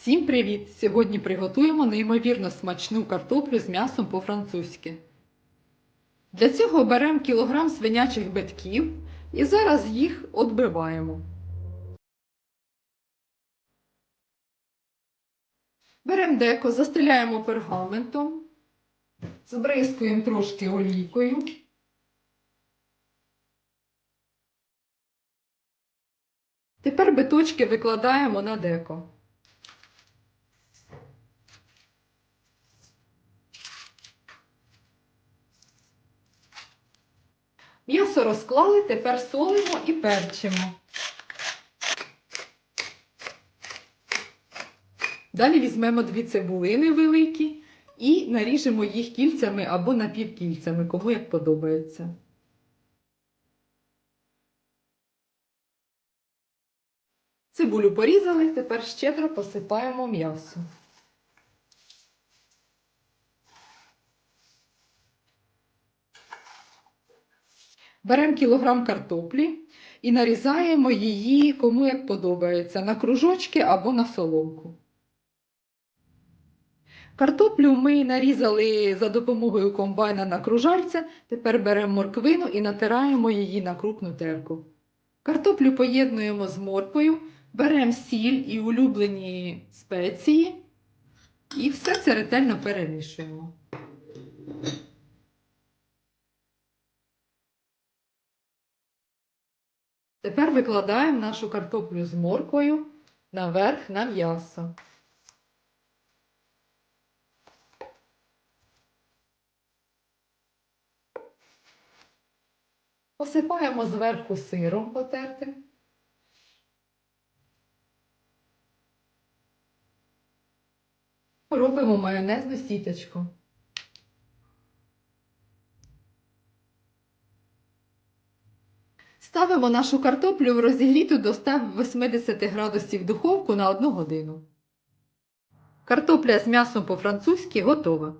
Всім привіт! Сьогодні приготуємо неймовірно смачну картоплю з м'ясом по-французьки. Для цього беремо кілограм свинячих битків і зараз їх відбиваємо. Беремо деко, застеляємо пергаментом, збризкуємо трошки олійкою. Тепер биточки викладаємо на деко. М'ясо розклали, тепер солимо і перчимо. Далі візьмемо дві цибулини великі і наріжемо їх кільцями або напівкільцями, кому як подобається. Цибулю порізали, тепер щедро посипаємо м'ясо. Беремо кілограм картоплі і нарізаємо її кому як подобається, на кружочки або на соломку. Картоплю ми нарізали за допомогою комбайна на кружальця, тепер беремо морквину і натираємо її на крупну терку. Картоплю поєднуємо з морквою, беремо сіль і улюблені спеції і все це ретельно перемішуємо. Тепер викладаємо нашу картоплю з морквою наверх на м'ясо. Посипаємо зверху сиром потертим. Робимо майонезну сіточку. Ставимо нашу картоплю в розігріту до 180 градусів духовку на 1 годину. Картопля з м'ясом по-французьки готова.